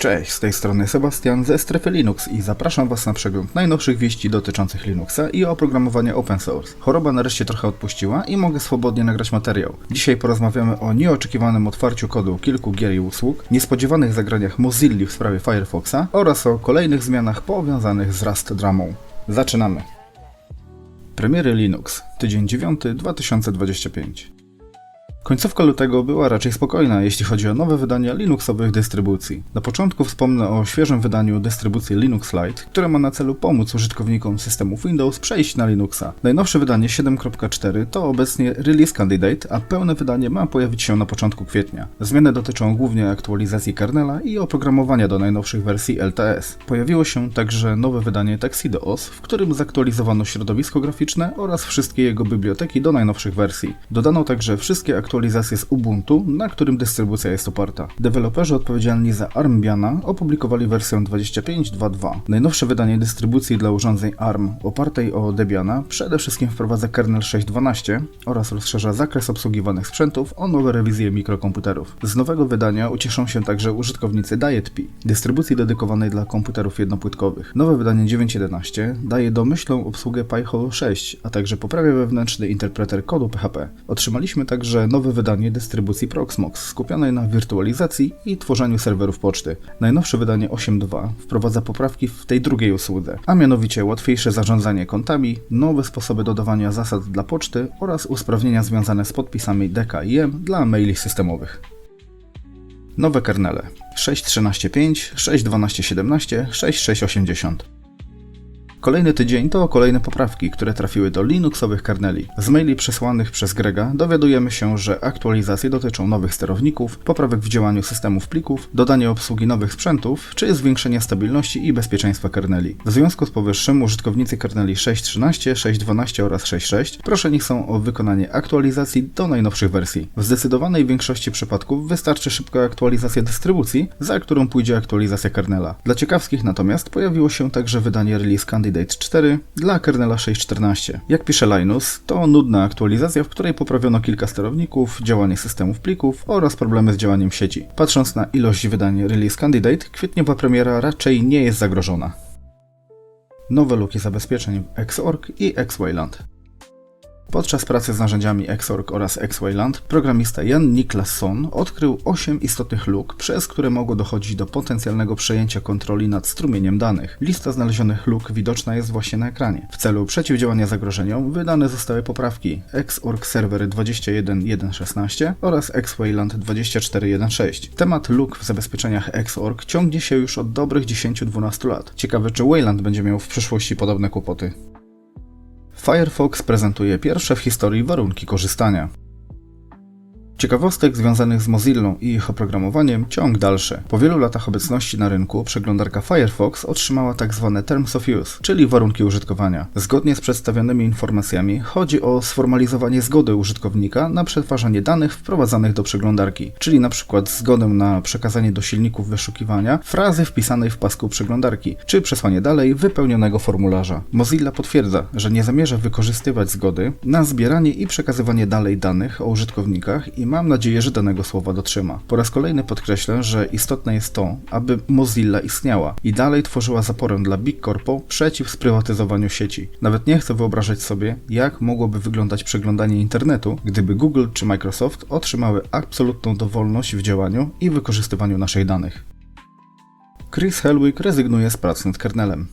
Cześć, z tej strony Sebastian ze Strefy Linux i zapraszam Was na przegląd najnowszych wieści dotyczących Linuxa i oprogramowania open source. Choroba nareszcie trochę odpuściła i mogę swobodnie nagrać materiał. Dzisiaj porozmawiamy o nieoczekiwanym otwarciu kodu kilku gier i usług, niespodziewanych zagraniach Mozilla w sprawie Firefoxa oraz o kolejnych zmianach powiązanych z Rust Dramą. Zaczynamy. Premiery Linux, tydzień 9 2025. Końcówka lutego była raczej spokojna, jeśli chodzi o nowe wydania Linuxowych dystrybucji. Na początku wspomnę o świeżym wydaniu dystrybucji Linux Lite, które ma na celu pomóc użytkownikom systemów Windows przejść na Linuxa. Najnowsze wydanie 7.4 to obecnie release candidate, a pełne wydanie ma pojawić się na początku kwietnia. Zmiany dotyczą głównie aktualizacji kernela i oprogramowania do najnowszych wersji LTS. Pojawiło się także nowe wydanie Tuxedo OS, w którym zaktualizowano środowisko graficzne oraz wszystkie jego biblioteki do najnowszych wersji. Dodano także wszystkie aktualizacje z Ubuntu, na którym dystrybucja jest oparta. Deweloperzy odpowiedzialni za Armbiana opublikowali wersję 25.2.2. Najnowsze wydanie dystrybucji dla urządzeń ARM opartej o Debiana przede wszystkim wprowadza kernel 6.12 oraz rozszerza zakres obsługiwanych sprzętów o nowe rewizje mikrokomputerów. Z nowego wydania ucieszą się także użytkownicy DietP, dystrybucji dedykowanej dla komputerów jednopłytkowych. Nowe wydanie 9.11 daje domyślną obsługę Pi-hole 6, a także poprawia wewnętrzny interpreter kodu PHP. Otrzymaliśmy także nowe wydanie dystrybucji Proxmox skupionej na wirtualizacji i tworzeniu serwerów poczty. Najnowsze wydanie 8.2 wprowadza poprawki w tej drugiej usłudze, a mianowicie łatwiejsze zarządzanie kontami, nowe sposoby dodawania zasad dla poczty oraz usprawnienia związane z podpisami DKIM dla maili systemowych. Nowe kernele 6.13.5, 6.12.17, 6.6.80 Kolejny tydzień to kolejne poprawki, które trafiły do Linuxowych kerneli. Z maili przesłanych przez Grega dowiadujemy się, że aktualizacje dotyczą nowych sterowników, poprawek w działaniu systemów plików, dodania obsługi nowych sprzętów, czy zwiększenia stabilności i bezpieczeństwa kerneli. W związku z powyższym użytkownicy kerneli 6.13, 6.12 oraz 6.6 proszeni są o wykonanie aktualizacji do najnowszych wersji. W zdecydowanej większości przypadków wystarczy szybka aktualizacja dystrybucji, za którą pójdzie aktualizacja kernela. Dla ciekawskich natomiast pojawiło się także wydanie Release Candidate Candidate 4 dla kernela 6.14. Jak pisze Linus, to nudna aktualizacja, w której poprawiono kilka sterowników, działanie systemów plików oraz problemy z działaniem sieci. Patrząc na ilość wydań Release Candidate, kwietniowa premiera raczej nie jest zagrożona. Nowe luki zabezpieczeń w Xorg i Xwayland. Podczas pracy z narzędziami Xorg oraz Xwayland programista Jan Niklasson odkrył 8 istotnych luk, przez które mogło dochodzić do potencjalnego przejęcia kontroli nad strumieniem danych. Lista znalezionych luk widoczna jest właśnie na ekranie. W celu przeciwdziałania zagrożeniom wydane zostały poprawki Xorg Server 21.1.16 oraz Xwayland 24.1.6. Temat luk w zabezpieczeniach Xorg ciągnie się już od dobrych 10-12 lat. Ciekawe, czy Wayland będzie miał w przyszłości podobne kłopoty. Firefox prezentuje pierwsze w historii warunki korzystania. Ciekawostek związanych z Mozillą i ich oprogramowaniem ciąg dalszy. Po wielu latach obecności na rynku przeglądarka Firefox otrzymała tzw. Tak Terms of Use, czyli warunki użytkowania. Zgodnie z przedstawionymi informacjami chodzi o sformalizowanie zgody użytkownika na przetwarzanie danych wprowadzanych do przeglądarki, czyli np. zgodę na przekazanie do silników wyszukiwania frazy wpisanej w pasku przeglądarki, czy przesłanie dalej wypełnionego formularza. Mozilla potwierdza, że nie zamierza wykorzystywać zgody na zbieranie i przekazywanie dalej danych o użytkownikach i mam nadzieję, że danego słowa dotrzyma. Po raz kolejny podkreślę, że istotne jest to, aby Mozilla istniała i dalej tworzyła zaporę dla Big Corpo przeciw sprywatyzowaniu sieci. Nawet nie chcę wyobrażać sobie, jak mogłoby wyglądać przeglądanie internetu, gdyby Google czy Microsoft otrzymały absolutną dowolność w działaniu i wykorzystywaniu naszych danych. Chris Helwig rezygnuje z pracy nad kernelem.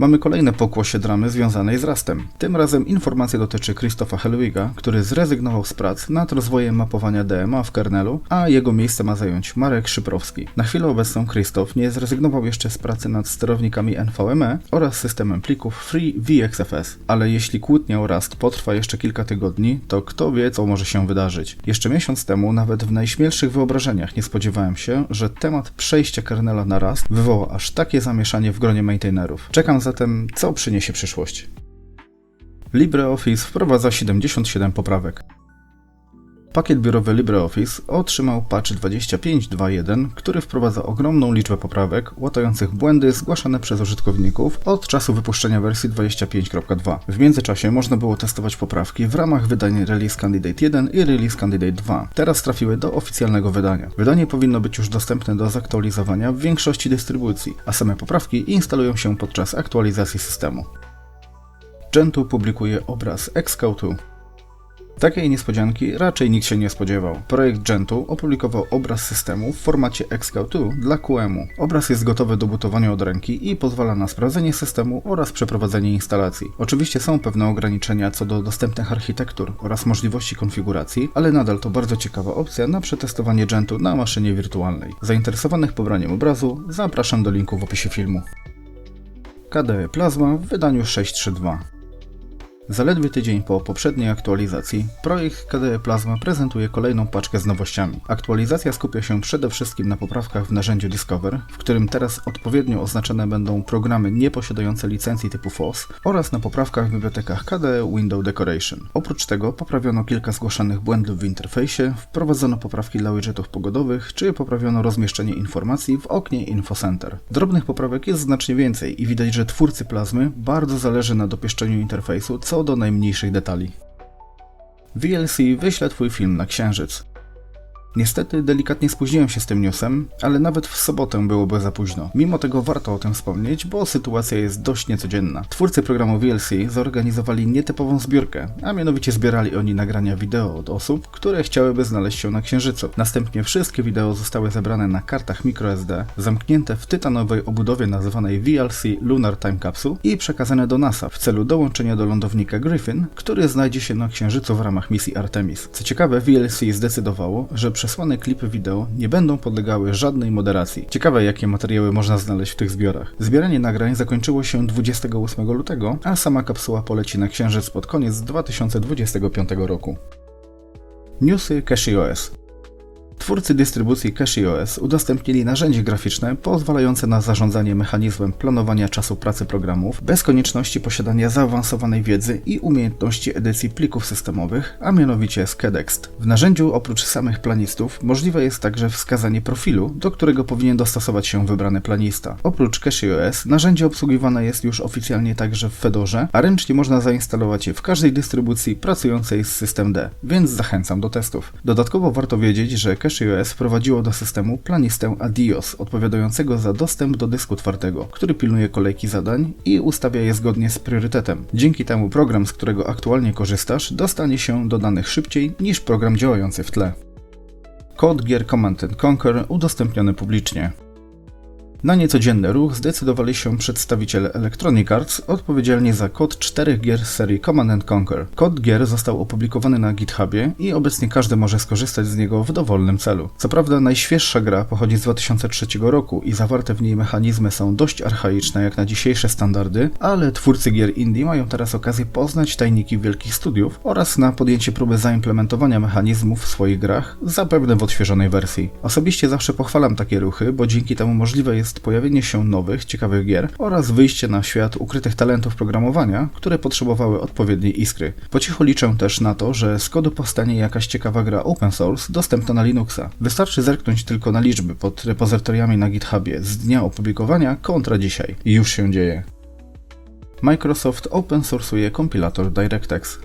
Mamy kolejne pokłosie dramy związanej z Rastem. Tym razem informacja dotyczy Christopha Helwiga, który zrezygnował z prac nad rozwojem mapowania DMA w kernelu, a jego miejsce ma zająć Marek Szyprowski. Na chwilę obecną Christoph nie zrezygnował jeszcze z pracy nad sterownikami NVMe oraz systemem plików FreeVXFS, ale jeśli kłótnia o Rast potrwa jeszcze kilka tygodni, to kto wie, co może się wydarzyć. Jeszcze miesiąc temu, nawet w najśmielszych wyobrażeniach nie spodziewałem się, że temat przejścia kernela na Rast wywoła aż takie zamieszanie w gronie maintainerów. Czekam zatem, co przyniesie przyszłość. LibreOffice wprowadza 77 poprawek. Pakiet biurowy LibreOffice otrzymał patch 25.2.1, który wprowadza ogromną liczbę poprawek łatających błędy zgłaszane przez użytkowników od czasu wypuszczenia wersji 25.2. W międzyczasie można było testować poprawki w ramach wydań Release Candidate 1 i Release Candidate 2. Teraz trafiły do oficjalnego wydania. Wydanie powinno być już dostępne do zaktualizowania w większości dystrybucji, a same poprawki instalują się podczas aktualizacji systemu. Gentoo publikuje obraz 2. Takiej niespodzianki raczej nikt się nie spodziewał. Projekt Gentoo opublikował obraz systemu w formacie Xcode 2 dla QEMU. Obraz jest gotowy do butowania od ręki i pozwala na sprawdzenie systemu oraz przeprowadzenie instalacji. Oczywiście są pewne ograniczenia co do dostępnych architektur oraz możliwości konfiguracji, ale nadal to bardzo ciekawa opcja na przetestowanie Gentoo na maszynie wirtualnej. Zainteresowanych pobraniem obrazu zapraszam do linku w opisie filmu. KDE Plasma w wydaniu 632. Zaledwie tydzień po poprzedniej aktualizacji, projekt KDE Plasma prezentuje kolejną paczkę z nowościami. Aktualizacja skupia się przede wszystkim na poprawkach w narzędziu Discover, w którym teraz odpowiednio oznaczone będą programy nieposiadające licencji typu FOSS oraz na poprawkach w bibliotekach KDE Window Decoration. Oprócz tego poprawiono kilka zgłaszanych błędów w interfejsie, wprowadzono poprawki dla widgetów pogodowych, czy poprawiono rozmieszczenie informacji w oknie Info Center. Drobnych poprawek jest znacznie więcej i widać, że twórcy Plazmy bardzo zależy na dopieszczeniu interfejsu co do najmniejszych detali. VLC wyśle Twój film na Księżyc. Niestety delikatnie spóźniłem się z tym newsem, ale nawet w sobotę byłoby za późno. Mimo tego warto o tym wspomnieć, bo sytuacja jest dość niecodzienna. Twórcy programu VLC zorganizowali nietypową zbiórkę, a mianowicie zbierali oni nagrania wideo od osób, które chciałyby znaleźć się na Księżycu. Następnie wszystkie wideo zostały zebrane na kartach microSD, zamknięte w tytanowej obudowie nazywanej VLC Lunar Time Capsule i przekazane do NASA w celu dołączenia do lądownika Griffin, który znajdzie się na Księżycu w ramach misji Artemis. Co ciekawe, VLC zdecydowało, że przesłane klipy wideo nie będą podlegały żadnej moderacji. Ciekawe, jakie materiały można znaleźć w tych zbiorach. Zbieranie nagrań zakończyło się 28 lutego, a sama kapsuła poleci na Księżyc pod koniec 2025 roku. Newsy CashieOS Twórcy dystrybucji CashieOS udostępnili narzędzie graficzne pozwalające na zarządzanie mechanizmem planowania czasu pracy programów bez konieczności posiadania zaawansowanej wiedzy i umiejętności edycji plików systemowych, a mianowicie Skedext. W narzędziu oprócz samych planistów możliwe jest także wskazanie profilu, do którego powinien dostosować się wybrany planista. Oprócz CashieOS narzędzie obsługiwane jest już oficjalnie także w Fedorze, a ręcznie można zainstalować je w każdej dystrybucji pracującej z System D, więc zachęcam do testów. Dodatkowo warto wiedzieć, że CashieOS wprowadziło do systemu planistę Adios, odpowiadającego za dostęp do dysku twardego, który pilnuje kolejki zadań i ustawia je zgodnie z priorytetem. Dzięki temu program, z którego aktualnie korzystasz, dostanie się do danych szybciej niż program działający w tle. Kod gier Command Conquer udostępniony publicznie. Na niecodzienny ruch zdecydowali się przedstawiciele Electronic Arts odpowiedzialni za kod czterech gier serii Command Conquer. Kod gier został opublikowany na GitHubie i obecnie każdy może skorzystać z niego w dowolnym celu. Co prawda najświeższa gra pochodzi z 2003 roku i zawarte w niej mechanizmy są dość archaiczne jak na dzisiejsze standardy, ale twórcy gier indie mają teraz okazję poznać tajniki wielkich studiów oraz na podjęcie próby zaimplementowania mechanizmów w swoich grach, zapewne w odświeżonej wersji. Osobiście zawsze pochwalam takie ruchy, bo dzięki temu możliwe jest jest pojawienie się nowych, ciekawych gier oraz wyjście na świat ukrytych talentów programowania, które potrzebowały odpowiedniej iskry. Po cichu liczę też na to, że z kodu powstanie jakaś ciekawa gra open source dostępna na Linuxa. Wystarczy zerknąć tylko na liczby pod repozytoriami na GitHubie z dnia opublikowania kontra dzisiaj. I już się dzieje. Microsoft open source'uje kompilator DirectX.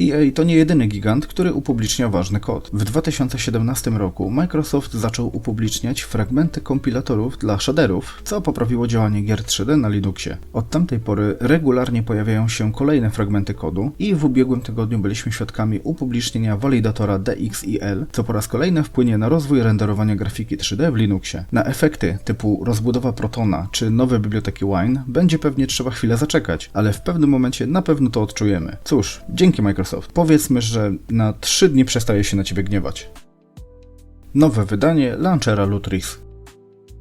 EA to nie jedyny gigant, który upublicznia ważny kod. W 2017 roku Microsoft zaczął upubliczniać fragmenty kompilatorów dla shaderów, co poprawiło działanie gier 3D na Linuxie. Od tamtej pory regularnie pojawiają się kolejne fragmenty kodu i w ubiegłym tygodniu byliśmy świadkami upublicznienia walidatora DXIL, co po raz kolejny wpłynie na rozwój renderowania grafiki 3D w Linuxie. Na efekty typu rozbudowa Protona czy nowe biblioteki Wine będzie pewnie trzeba chwilę zaczekać, ale w pewnym momencie na pewno to odczujemy. Cóż, dzięki Microsoft. Microsoft. Powiedzmy, że na 3 dni przestaje się na ciebie gniewać. Nowe wydanie launchera Lutris.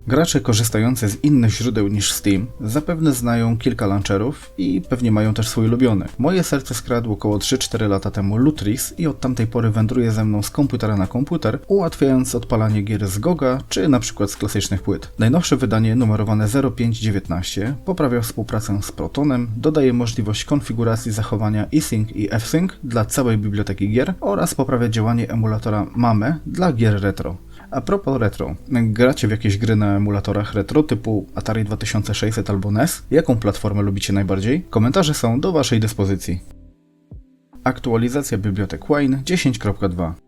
Gracze korzystający z innych źródeł niż Steam zapewne znają kilka launcherów i pewnie mają też swój ulubiony. Moje serce skradł około 3-4 lata temu Lutris i od tamtej pory wędruje ze mną z komputera na komputer, ułatwiając odpalanie gier z Goga czy na przykład z klasycznych płyt. Najnowsze wydanie numerowane 0519 poprawia współpracę z Protonem, dodaje możliwość konfiguracji zachowania eSync i fSync dla całej biblioteki gier oraz poprawia działanie emulatora MAME dla gier retro. A propos retro, gracie w jakieś gry na emulatorach retro typu Atari 2600 albo NES? Jaką platformę lubicie najbardziej? Komentarze są do Waszej dyspozycji. Aktualizacja bibliotek Wine 10.2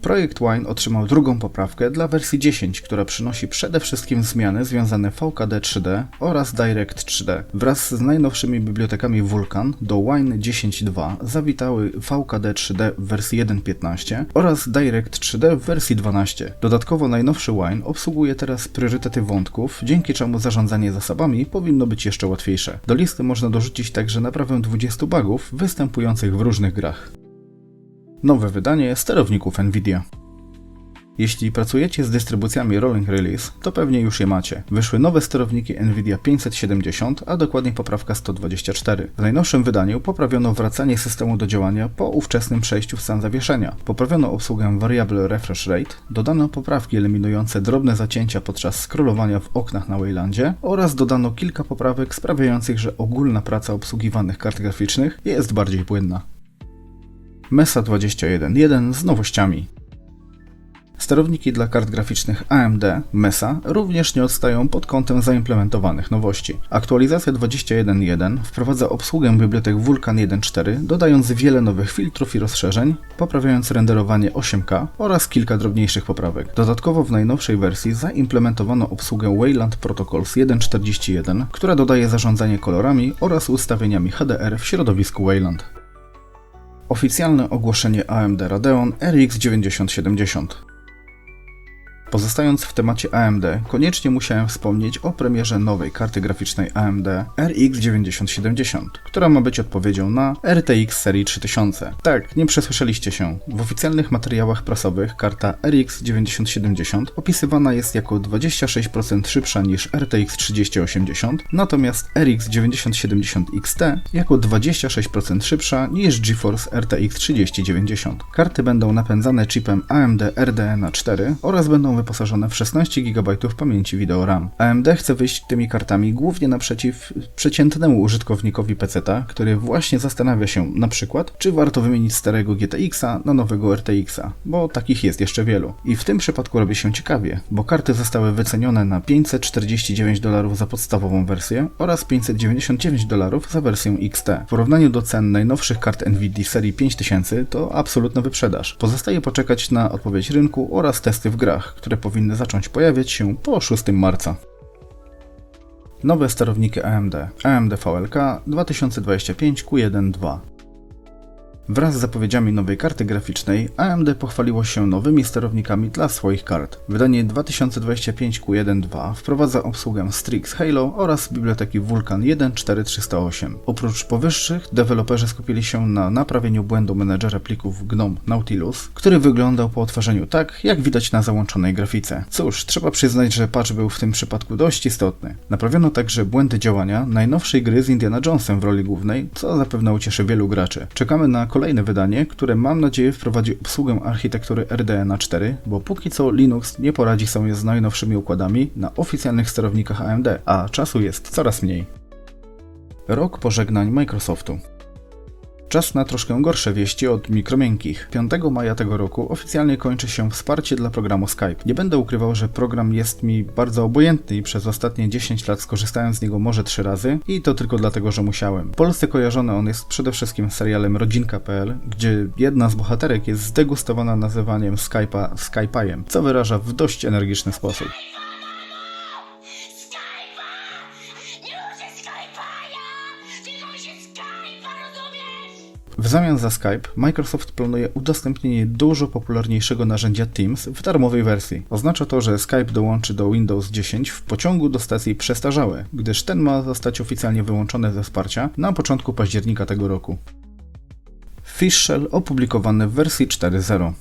Projekt Wine otrzymał drugą poprawkę dla wersji 10, która przynosi przede wszystkim zmiany związane VKD 3D oraz Direct 3D. Wraz z najnowszymi bibliotekami Vulkan do Wine 10.2 zawitały VKD 3D w wersji 1.15 oraz Direct 3D w wersji 12. Dodatkowo najnowszy Wine obsługuje teraz priorytety wątków, dzięki czemu zarządzanie zasobami powinno być jeszcze łatwiejsze. Do listy można dorzucić także naprawę 20 bugów występujących w różnych grach. Nowe wydanie sterowników Nvidia. Jeśli pracujecie z dystrybucjami Rolling Release, to pewnie już je macie. Wyszły nowe sterowniki Nvidia 570, a dokładnie poprawka 124. W najnowszym wydaniu poprawiono wracanie systemu do działania po ówczesnym przejściu w stan zawieszenia. Poprawiono obsługę Variable Refresh Rate, dodano poprawki eliminujące drobne zacięcia podczas scrollowania w oknach na Waylandzie oraz dodano kilka poprawek sprawiających, że ogólna praca obsługiwanych kart graficznych jest bardziej płynna. Mesa 21.1 z nowościami. Sterowniki dla kart graficznych AMD Mesa również nie odstają pod kątem zaimplementowanych nowości. Aktualizacja 21.1 wprowadza obsługę bibliotek Vulkan 1.4, dodając wiele nowych filtrów i rozszerzeń, poprawiając renderowanie 8K oraz kilka drobniejszych poprawek. Dodatkowo w najnowszej wersji zaimplementowano obsługę Wayland Protocols 1.41, która dodaje zarządzanie kolorami oraz ustawieniami HDR w środowisku Wayland. Oficjalne ogłoszenie AMD Radeon RX 9070. Pozostając w temacie AMD, koniecznie musiałem wspomnieć o premierze nowej karty graficznej AMD RX 9070, która ma być odpowiedzią na RTX serii 3000. Tak, nie przesłyszeliście się. W oficjalnych materiałach prasowych karta RX 9070 opisywana jest jako 26% szybsza niż RTX 3080, natomiast RX 9070 XT jako 26% szybsza niż GeForce RTX 3090. Karty będą napędzane chipem AMD RDNA 4 oraz będą wyposażone w 16 GB pamięci wideo RAM. AMD chce wyjść tymi kartami głównie naprzeciw przeciętnemu użytkownikowi PC-ta, który właśnie zastanawia się na przykład, czy warto wymienić starego GTX-a na nowego RTX-a, bo takich jest jeszcze wielu. I w tym przypadku robi się ciekawie, bo karty zostały wycenione na 549 dolarów za podstawową wersję oraz 599 dolarów za wersję XT. W porównaniu do cen najnowszych kart Nvidia serii 5000 to absolutna wyprzedaż. Pozostaje poczekać na odpowiedź rynku oraz testy w grach, które powinny zacząć pojawiać się po 6 marca. Nowe sterowniki AMD AMD VLK 2025 Q1.2 Wraz z zapowiedziami nowej karty graficznej, AMD pochwaliło się nowymi sterownikami dla swoich kart. Wydanie 2025 Q1.2 wprowadza obsługę Strix Halo oraz biblioteki Vulkan 1.4.308. Oprócz powyższych, deweloperzy skupili się na naprawieniu błędu menedżera plików GNOME Nautilus, który wyglądał po otworzeniu tak, jak widać na załączonej grafice. Cóż, trzeba przyznać, że patch był w tym przypadku dość istotny. Naprawiono także błędy działania najnowszej gry z Indiana Jonesem w roli głównej, co zapewne ucieszy wielu graczy. Czekamy na kolejne wydanie, które mam nadzieję wprowadzi obsługę architektury RDNA 4, bo póki co Linux nie poradzi sobie z najnowszymi układami na oficjalnych sterownikach AMD, a czasu jest coraz mniej. Rok pożegnań Microsoftu. Czas na troszkę gorsze wieści od mikromiękkich. 5 maja tego roku oficjalnie kończy się wsparcie dla programu Skype. Nie będę ukrywał, że program jest mi bardzo obojętny i przez ostatnie 10 lat skorzystałem z niego może 3 razy i to tylko dlatego, że musiałem. W Polsce kojarzony on jest przede wszystkim serialem Rodzinka.pl, gdzie jedna z bohaterek jest zdegustowana nazywaniem Skype'a Skype'ajem, co wyraża w dość energiczny sposób. W zamian za Skype, Microsoft planuje udostępnienie dużo popularniejszego narzędzia Teams w darmowej wersji. Oznacza to, że Skype dołączy do Windows 10 w pociągu do stacji przestarzałe, gdyż ten ma zostać oficjalnie wyłączony ze wsparcia na początku października tego roku. Fish Shell opublikowany w wersji 4.0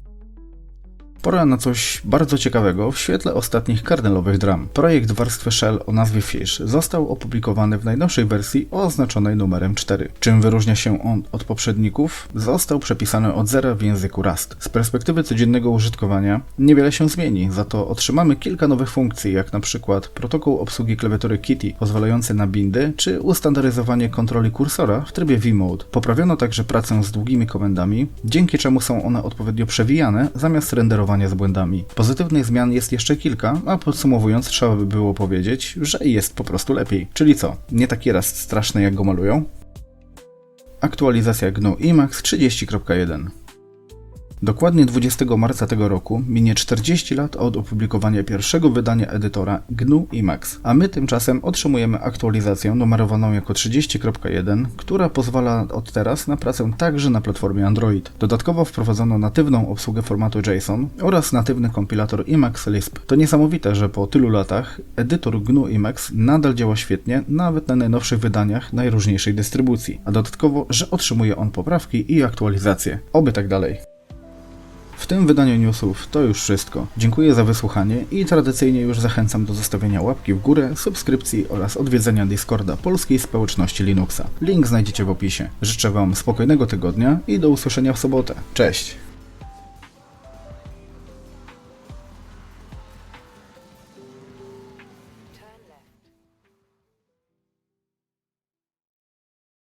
Pora na coś bardzo ciekawego w świetle ostatnich karnelowych dram. Projekt warstwy Shell o nazwie Fish został opublikowany w najnowszej wersji oznaczonej numerem 4. Czym wyróżnia się on od poprzedników? Został przepisany od zera w języku Rust. Z perspektywy codziennego użytkowania niewiele się zmieni, za to otrzymamy kilka nowych funkcji, jak na przykład protokół obsługi klawiatury Kitty pozwalający na bindy, czy ustandaryzowanie kontroli kursora w trybie V-Mode. Poprawiono także pracę z długimi komendami, dzięki czemu są one odpowiednio przewijane zamiast z błędami. Pozytywnych zmian jest jeszcze kilka, a podsumowując trzeba by było powiedzieć, że jest po prostu lepiej. Czyli co, nie taki raz straszny jak go malują? Aktualizacja GNU Emacs 30.1 Dokładnie 20 marca tego roku minie 40 lat od opublikowania pierwszego wydania edytora GNU Emacs, a my tymczasem otrzymujemy aktualizację numerowaną jako 30.1, która pozwala od teraz na pracę także na platformie Android. Dodatkowo wprowadzono natywną obsługę formatu JSON oraz natywny kompilator Emacs Lisp. To niesamowite, że po tylu latach edytor GNU Emacs nadal działa świetnie, nawet na najnowszych wydaniach najróżniejszej dystrybucji, a dodatkowo, że otrzymuje on poprawki i aktualizacje. Oby tak dalej. W tym wydaniu newsów to już wszystko. Dziękuję za wysłuchanie i tradycyjnie już zachęcam do zostawienia łapki w górę, subskrypcji oraz odwiedzenia Discorda polskiej społeczności Linuxa. Link znajdziecie w opisie. Życzę Wam spokojnego tygodnia i do usłyszenia w sobotę. Cześć!